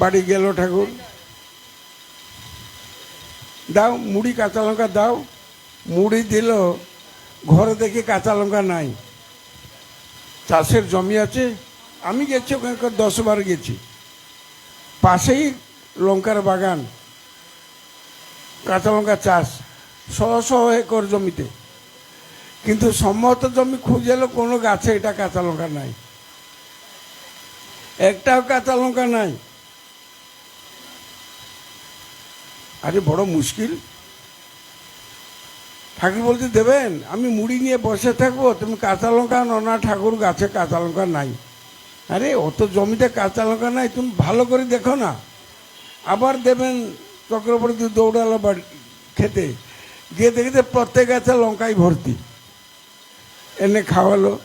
বাড়ি গেল ঠাকুর। দাও, মুড়ি, কাঁচা লঙ্কা দাও। মুড়ি দিল, ঘরে দেখি কাঁচা লঙ্কা নাই। চাষের জমি আছে, আমি গেছি দশ বার গেছি। পাশেই লঙ্কার বাগান, কাঁচা লঙ্কা চাষ, শহ শহ একর জমিতে। কিন্তু সম্মত জমি খুঁজে এলো, কোনো গাছে এটা কাঁচা লঙ্কা নাই। একটাও কাঁচা লঙ্কা নাই। আরে বড় মুশকিল। ঠাকুর বলতে দেবেন, আমি মুড়ি নিয়ে বসে থাকব, তুমি কাঁচা লঙ্কা না, ঠাকুর গাছে কাঁচা লঙ্কা নাই। আরে, অত জমিতে কাঁচা লঙ্কা নাই, তুমি ভালো করে দেখো না। আবার দেবেন চক্রবর্তী দৌড়ালো বাড়ি খেতে। গিয়ে দেখতে প্রত্যেক গাছে লঙ্কাই ভর্তি। এনে খাওয়ালো।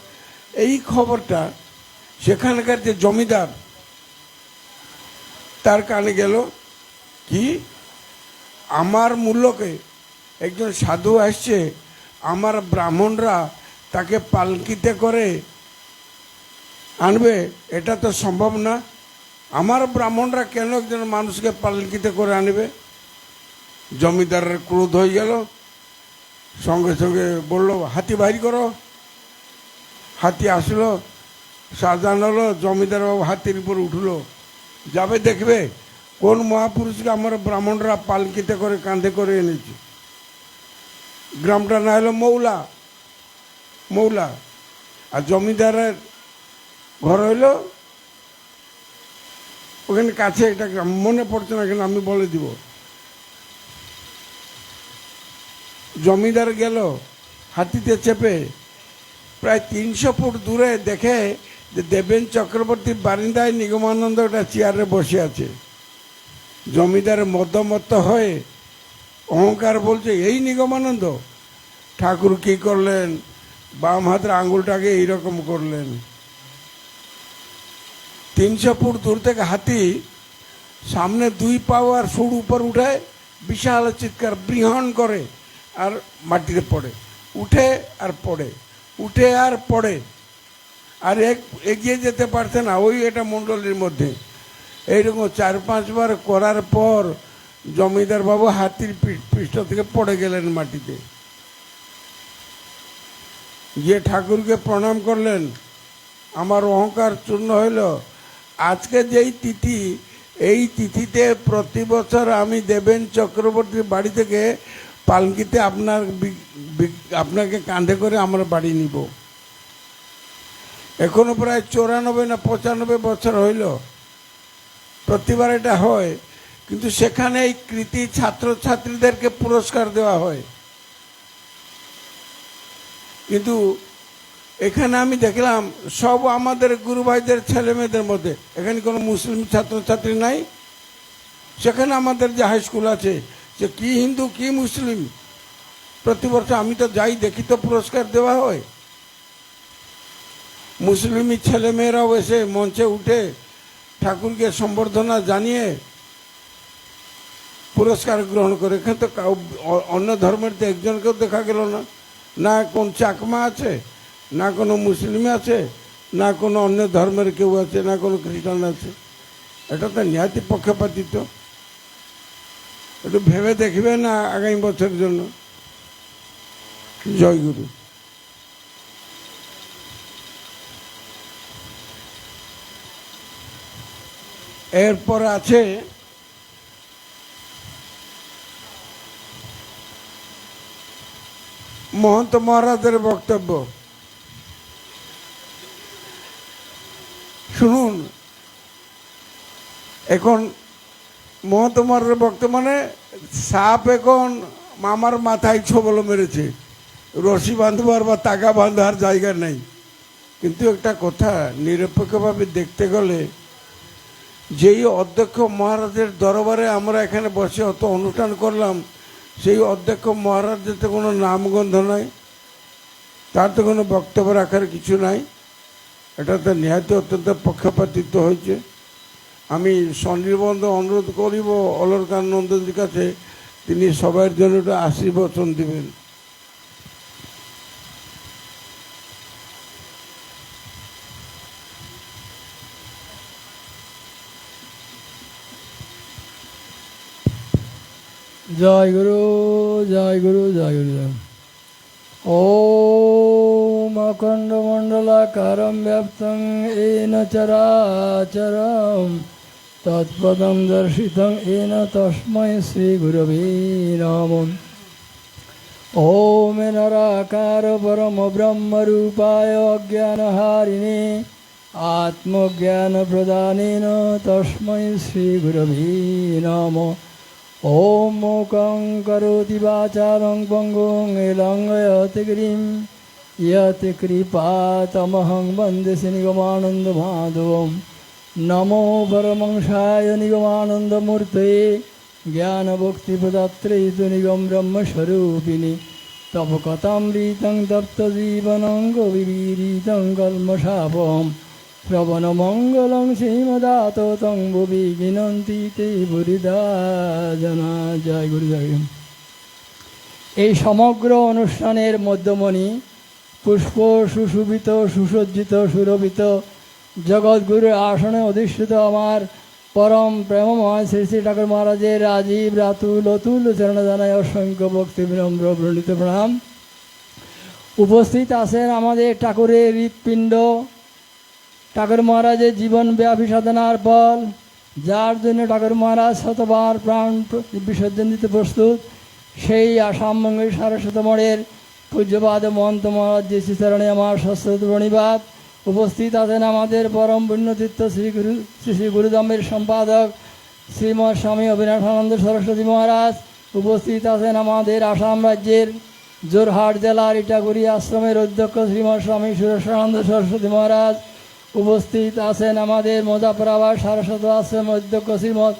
এই খবরটা সেখানকার যে জমিদার, তার কানে গেল, কি? আমার মূল্যকে একজন সাধু আসছে, আমার ব্রাহ্মণরা তাকে পালকিতে করে আনবে, এটা তো সম্ভব না। আমার ব্রাহ্মণরা কেন একজন মানুষকে পালকিতে করে আনবে? জমিদারের ক্রোধ হয়ে গেল। সঙ্গে সঙ্গে বলল, হাতি বাহির করো। হাতি আসলো, সাজান হলো, জমিদার বাবু হাতির উপর উঠল। যাবে, দেখবে। কোন মহাপুরুষকে আমার ব্রাহ্মণরা পালকিতে করে, কাঁধে করে এনেছে? গ্রামটা না হলো মৌলা মৌলা। আর জমিদারের ঘর হইল ওখানে কাছে একটা গ্রাম। মনে পড়ছে না কেন, আমি বলে দিব। জমিদার গেল, হাতিতে চেপে প্রায় তিনশো ফুট দূরে দেখে যে দেবেন চক্রবর্তী বারিন্দায় নিগমানন্দ একটা চেয়ারে বসে আছে। জমিদার মধ্যমত্ত হয়ে অহংকার বলছে, এই নিগমানন্দ, ঠাকুর কি করলেন? বাম হাতের আঙুলটাকে এইরকম করলেন। তিনশো ফুট দূর থেকে হাতি সামনে দুই পাও আর উপর উঠে বিশাল চিৎকার, বৃহণ করে আর মাটিতে পড়ে। উঠে আর পড়ে, উঠে আর পড়ে। আর এক, এগিয়ে যেতে পারছে না, ওই এটা মণ্ডলীর মধ্যে। এইরকম চার পাঁচবার করার পর জমিদার বাবু হাতির পৃষ্ঠ থেকে পড়ে গেলেন মাটিতে। যে ঠাকুরকে প্রণাম করলেন, আমার অহংকার চূর্ণ হইল। আজকে যেই তিথি, এই তিথিতে প্রতি বছর আমি দেবেন চক্রবর্তীর বাড়ি থেকে পালকিতে আপনার আপনাকে কাঁধে করে আমরা বাড়ি নিব। এখনও প্রায় চৌরানব্বই না পঁচানব্বই বছর হইল। প্রতিবার এটা হয়, কিন্তু সেখানে এই কৃতি ছাত্রছাত্রীদেরকে পুরস্কার দেওয়া হয়। কিন্তু এখানে আমি দেখলাম, সব আমাদের গুরু ভাইদের ছেলে মেয়েদের মধ্যে, এখানে কোনো মুসলিম ছাত্রছাত্রী নাই। সেখানে আমাদের যে হাই স্কুল আছে, যে কি হিন্দু, কি মুসলিম, প্রতি বছর আমি তো যাই দেখি তো পুরস্কার দেওয়া হয়। মুসলিমি ছেলে মেয়েরাও এসে মঞ্চে উঠে ঠাকুরকে সম্বর্ধনা জানিয়ে পুরস্কার গ্রহণ করে এখানে তো অন্য ধর্মের তো একজনকেও দেখা গেল না। না কোন চাকমা আছে, না কোনো মুসলিম আছে, না কোনো অন্য ধর্মের কেউ আছে, না কোনো খ্রিস্টান আছে। এটা তো নিহাতি পক্ষপাতিত একটু ভেবে দেখবে না আগামী বছরের জন্য। জয় এরপর আছে মহন্ত মহারাজের বক্তব্য। শুনুন, এখন মহন্ত মহারাজের বক্তব্য মানে সাপ এখন মামার মাথায় ছবল মেরেছে। রশি বাঁধবার বা তাগা বাঁধার জায়গা নেই। কিন্তু একটা কথা নিরপেক্ষভাবে দেখতে গেলে যেই অধ্যক্ষ মহারাজের দরবারে আমরা এখানে বসে অত অনুষ্ঠান করলাম, সেই অধ্যক্ষ মহারাজের তো কোনো নামগন্ধ নাই, তার তো কোনো বক্তব্য রাখার কিছু নাই। এটা তো নিহাতি অত্যন্ত পক্ষপাতিত্ব হয়েছে। আমি স্বনির্বন্ধ অনুরোধ করিব অলরকানন্দের কাছে তিনি সবার জন্য একটা আশীর্বচন দিবেন। জয় গুরু জয় গুরু জয় গুরু, জয়। ওম অখণ্ড মণ্ডলাকারম ব্যাপ্তং এন চরাচরম। তৎপদম দর্শিতং এন তস্মৈ শ্রী গুরবে নম। ওম নরাকার পরম ব্রহ্মরূপায় ॐ मूकं करोति वाचालं पङ्गुं लङ्घयति गिरिं यत् कृपातमहं वन्दे निगमानन्दमाधवं नमो परमंशाय निगमानन्दमूर्ते ज्ञानभक्तिपदात्रे तु निगम ब्रह्मस्वरूपिणि तव कथामृतं तप्तजीवनं गविरीतं कल्मषापम् শ্রবণমঙ্গলং শ্রীমদাত তং ভুবি গিনন্তি তে বুরিদা জানা জয় গুরু জয়। এই সমগ্র অনুষ্ঠানের মধ্যমণি পুষ্প, সুশোভিত, সুসজ্জিত, সুরভিত জগৎগুরুর আসনে অধিষ্ঠিত আমার পরম প্রেমময় শ্রী শ্রী ঠাকুর মহারাজের রাজীব রাতুল অতুল চরণ জানায় অসংখ্য ভক্তি বিনম্র প্রণীত প্রণাম উপস্থিত আছেন আমাদের ঠাকুরের হৃৎপিণ্ড ঠাকুর মহারাজের জীবন ব্যাপী সাধনার ফল, যার জন্য ঠাকুর মহারাজ শতবার প্রাণ বিসর্জন দিতে প্রস্তুত, সেই আসাম মঙ্গল সারস্বত মঠের পূজ্যপাদ মহন্ত মহারাজ যে শ্রীচরণে আমার সশ্রত প্রণিবাদ উপস্থিত আছেন আমাদের পরম পুণ্যতীর্থ শ্রী গুরু, শ্রী শ্রী গুরুদমের সম্পাদক শ্রীমৎ স্বামী অবিনাশানন্দ সরস্বতী মহারাজ উপস্থিত আছেন আমাদের আসাম রাজ্যের জোরহাট জেলার ইটাগুড়ি আশ্রমের অধ্যক্ষ শ্রীমৎ স্বামী সুরেশানন্দ সরস্বতী মহারাজ উপস্থিত আছেন আমাদের মোজাফরাবাদ সারস্বত আশ্রম অধ্যক্ষ শ্রীমৎ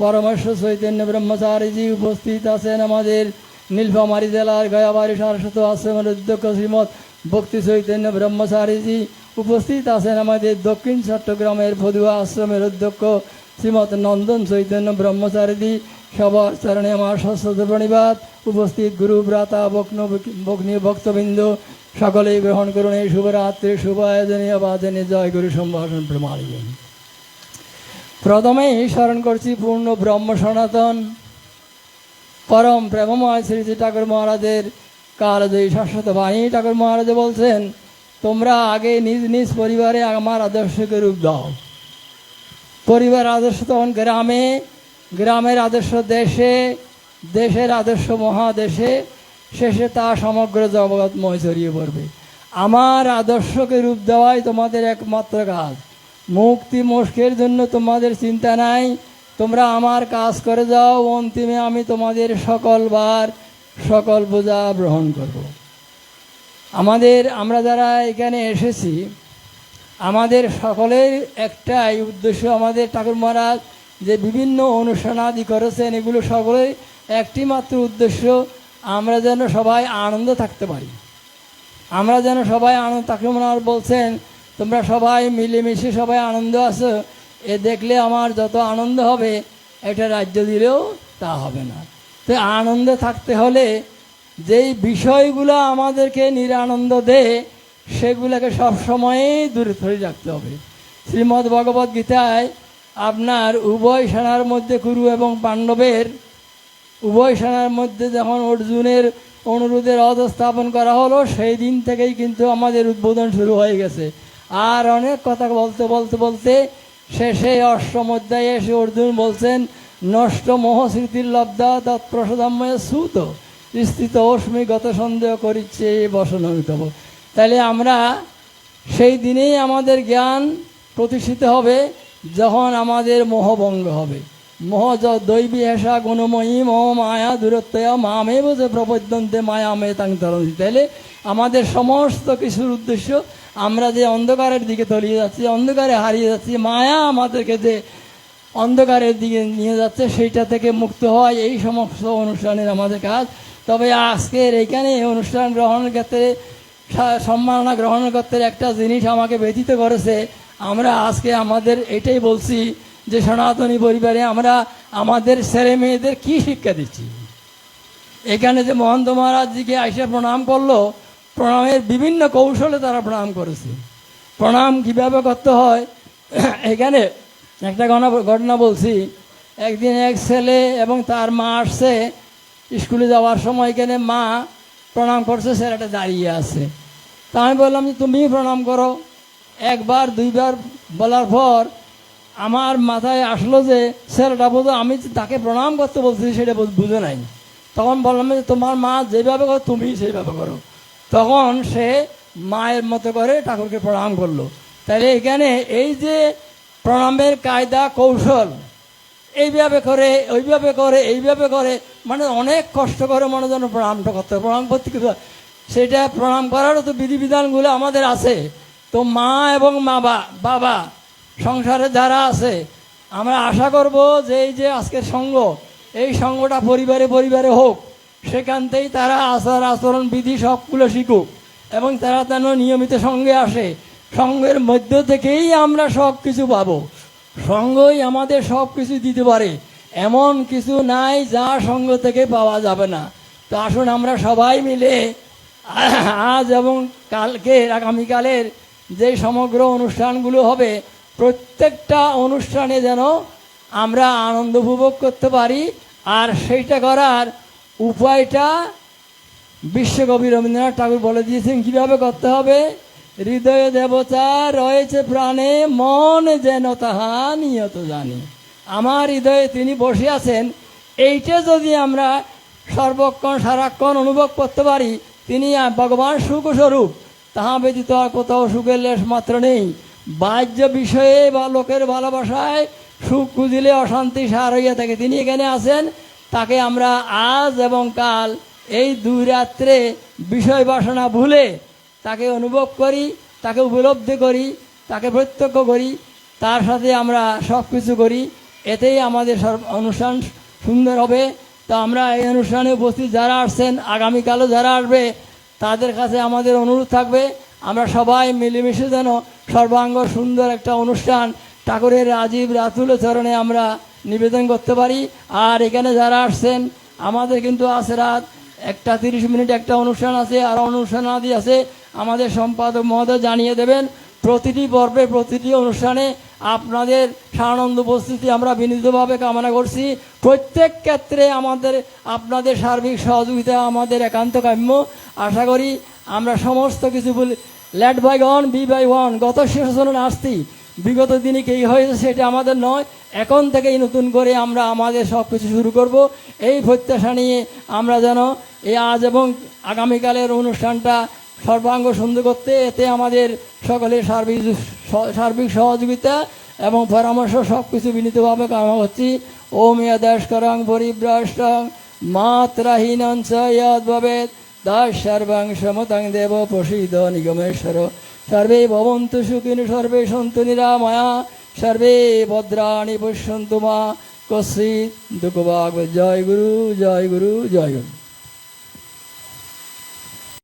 পরমেশ্বর চৈতন্য ব্রহ্মচারীজি। উপস্থিত আছেন আমাদের নীলফামারী জেলার গয়াবাড়ি সারস্বত আশ্রমের অধ্যক্ষ শ্রীমৎ ভক্তি চৈতন্য ব্রহ্মচারীজি। উপস্থিত আছেন আমাদের দক্ষিণ চট্টগ্রামের ফদুয়া আশ্রমের অধ্যক্ষ শ্রীমৎ নন্দন চৈতন্য ব্রহ্মচারীজি। সবার চরণে আমার সশ্রত প্রণিবাদ উপস্থিত গুরু, ভ্রাতা বগ্ন বগ্নীয় ভক্তবৃন্দ, সকলেই গ্রহণ করুন এই শুভরাত্রি শুভ আয়োজনে বাজনে জয় গুরু সম্ভাষণ প্রমাণিত। প্রথমেই স্মরণ করছি পূর্ণ ব্রহ্ম সনাতন, পরম প্রেমময় শ্রী ঠাকুর মহারাজের কালজয়ী শাশ্বত বাণী ঠাকুর মহারাজ বলছেন, তোমরা আগে নিজ নিজ পরিবারে আমার আদর্শকে রূপ দাও। পরিবার আদর্শ তখন গ্রামে গ্রামের আদর্শ দেশে, দেশের আদর্শ মহাদেশে, শেষে তা সমগ্র জগৎময় ছড়িয়ে পড়বে। আমার আদর্শকে রূপ দেওয়াই তোমাদের একমাত্র কাজ। মুক্তি মোক্ষের জন্য তোমাদের চিন্তা নাই। তোমরা আমার কাজ করে যাও, অন্তিমে আমি তোমাদের সকল বার সকল বোঝা গ্রহণ করব। আমাদের, আমরা যারা এখানে এসেছি, আমাদের সকলের একটাই উদ্দেশ্য আমাদের ঠাকুর মহারাজ যে বিভিন্ন অনুষ্ঠানাদি করেছেন, এগুলো সকলের একটি মাত্র উদ্দেশ্য, আমরা যেন সবাই আনন্দ থাকতে পারি। আমরা যেন সবাই আনন্দ ঠাকুর মহারাজ বলছেন, তোমরা সবাই মিলেমিশে সবাই আনন্দ আছো, এ দেখলে আমার যত আনন্দ হবে, এটা রাজ্য দিলেও তা হবে না। তো আনন্দে থাকতে হলে যেই বিষয়গুলো আমাদেরকে নিরানন্দ দেয়, সেগুলোকে সবসময়ই দূরে ধরে রাখতে হবে। শ্রীমদ্ ভগবদ গীতায় আপনার উভয় সেনার মধ্যে কুরু এবং পাণ্ডবের উভয় সেনার মধ্যে যখন অর্জুনের অনুরোধের রথ স্থাপন করা হলো, সেই দিন থেকেই কিন্তু আমাদের উদ্বোধন শুরু হয়ে গেছে। আর অনেক কথা বলতে বলতে বলতে শেষে অষ্টম অধ্যায়ে এসে অর্জুন বলছেন, নষ্ট মোহ স্মৃতির লব্ধা তৎপ্রসাদময় সুত স্থিত অস্মি গত সন্দেহ করিচ্ছে বসনমিতব তাহলে আমরা সেই দিনেই আমাদের জ্ঞান প্রতিষ্ঠিত হবে। যখন আমাদের মোহভঙ্গ হবে। মোহ দৈবী হেসা গুণময়ী মোহ মায়া দূরত্বয়া মামে বোঝে প্রপদ্যন্তে মায়া মে তাং তরণী। তাইলে আমাদের সমস্ত কিছুর উদ্দেশ্য আমরা যে অন্ধকারের দিকে তলিয়ে যাচ্ছি, অন্ধকারে হারিয়ে যাচ্ছি, মায়া আমাদেরকে যে অন্ধকারের দিকে নিয়ে যাচ্ছে, সেইটা থেকে মুক্ত হওয়া এই সমস্ত অনুষ্ঠানের আমাদের কাজ। তবে আজকের এইখানে এই অনুষ্ঠান গ্রহণের ক্ষেত্রে সম্মাননা গ্রহণের ক্ষেত্রে একটা জিনিস আমাকে ব্যথিত করেছে আমরা আজকে আমাদের এটাই বলছি যে সনাতনী পরিবারে আমরা আমাদের ছেলে মেয়েদের কি শিক্ষা দিচ্ছি? এখানে যে মহন্ত মহারাজজিকে আইসা প্রণাম করল, প্রণামের বিভিন্ন কৌশলে তারা প্রণাম করেছে। প্রণাম কীভাবে করতে হয়? এখানে একটা ঘটনা বলছি। একদিন এক ছেলে এবং তার মা আসছে স্কুলে যাওয়ার সময়। এখানে মা প্রণাম করছে, ছেলেটা দাঁড়িয়ে আছে। তা আমি বললাম যে তুমি প্রণাম করো। একবার, দুইবার বলার পর আমার মাথায় আসলো যে ছেলেটা বোধ আমি তাকে প্রণাম করতে বলছি, সেটা বুঝে নাই। তখন বললাম যে, তোমার মা যেভাবে করো, তুমি সেইভাবে করো। তখন সে মায়ের মতো করে ঠাকুরকে প্রণাম করল। তাহলে এখানে এই যে প্রণামের কায়দা, কৌশল, এইভাবে করে, ওইভাবে করে, এইভাবে করে মানে অনেক কষ্ট করে মনে যেন প্রণামটা করতে প্রণাম করতে সেটা প্রণাম করারও তো বিধিবিধানগুলো আমাদের আছে। তো মা এবং মা বাবা সংসারে যারা আছে, আমরা আশা করব যে এই যে আজকের সঙ্গ, এই সঙ্গটা পরিবারে পরিবারে হোক, সেখানতেই তারা আচার আচরণ বিধি সবগুলো শিখুক এবং তারা যেন নিয়মিত সঙ্গে আসে। সঙ্গের মধ্য থেকেই আমরা সব কিছু পাবো। সঙ্গই আমাদের সব কিছু দিতে পারে। এমন কিছু নাই যা সঙ্গ থেকে পাওয়া যাবে না। তো আসুন আমরা সবাই মিলে আজ এবং কালকে আগামীকালের যে সমগ্র অনুষ্ঠানগুলো হবে, প্রত্যেকটা অনুষ্ঠানে যেন আমরা আনন্দ উপভোগ করতে পারি, আর সেইটা করার উপায়টা বিশ্বকবি রবীন্দ্রনাথ ঠাকুর বলে দিয়েছেন। কীভাবে করতে হবে? হৃদয় দেবতা রয়েছে প্রাণে, মন যেন তাহা নিয়ত জানি। আমার হৃদয়ে তিনি বসে আছেন। এইটা যদি আমরা সর্বক্ষণ সারাক্ষণ অনুভব করতে পারি, তিনি ভগবান সুখ স্বরূপ তাহা ব্যতীত আর কোথাও সুখের লেশ মাত্র নেই। বাহ্য বিষয়ে বা লোকের ভালোবাসায় সুখ খুঁজিলে অশান্তি সার হইয়া থাকে। তিনি এখানে আছেন, তাকে আমরা আজ এবং কাল এই দুই রাত্রে বিষয় বাসনা ভুলে তাকে অনুভব করি, তাকে উপলব্ধি করি, তাকে প্রত্যক্ষ করি, তার সাথে আমরা সব কিছু করি। এতেই আমাদের সর্ব- অনুষ্ঠান সুন্দর হবে। তো আমরা এই অনুষ্ঠানে উপস্থিত যারা আসছেন, আগামীকালও যারা আসবে তাদের কাছে আমাদের অনুরোধ থাকবে, আমরা সবাই মিলেমিশে যেন সর্বাঙ্গ সুন্দর একটা অনুষ্ঠান ঠাকুরের রাজীব রাতুল চরণে আমরা নিবেদন করতে পারি। আর এখানে যারা আসছেন, আমাদের কিন্তু আছে রাত একটা তিরিশ মিনিট একটা অনুষ্ঠান আছে, আর অনুষ্ঠান আদি আছে। আমাদের সম্পাদক মহোদয় জানিয়ে দেবেন, প্রতিটি পর্বে, প্রতিটি অনুষ্ঠানে আপনাদের সানন্দ উপস্থিতি আমরা বিনীতভাবে কামনা করছি। প্রত্যেক ক্ষেত্রে আমাদের, আপনাদের সার্বিক সহযোগিতা, আমাদের একান্ত কাম্য। আশা করি আমরা সমস্ত কিছু বলি let by one B by one, গত সেশনে আসছি বিগত দিনে কী হয়েছে সেটা আমাদের নয়। এখন থেকেই নতুন করে আমরা আমাদের সব কিছু শুরু করব। এই প্রত্যাশা নিয়ে আমরা যেন এই আজ এবং আগামীকালের অনুষ্ঠানটা সর্বাঙ্গ সুন্দর করতে এতে আমাদের সকলের সার্বিক সার্বিক সহযোগিতা এবং পরামর্শ সব কিছু বিনীতভাবে কামনা করছি। ওম ইয়াদাস করং পরিভ্রষ্টং মাত্রাহীনং দাস সর্বাং সমতাং দেব প্রসীদ নিগমেশ্বর। সর্বে ভবন্তু সুখিনী, সর্বে সন্তু নিরাময়া। সর্বে ভদ্রাণী পশ্যন্তু মা। কশ্চিৎ দুঃখবাগ জয় গুরু জয় গুরু জয় গুরু।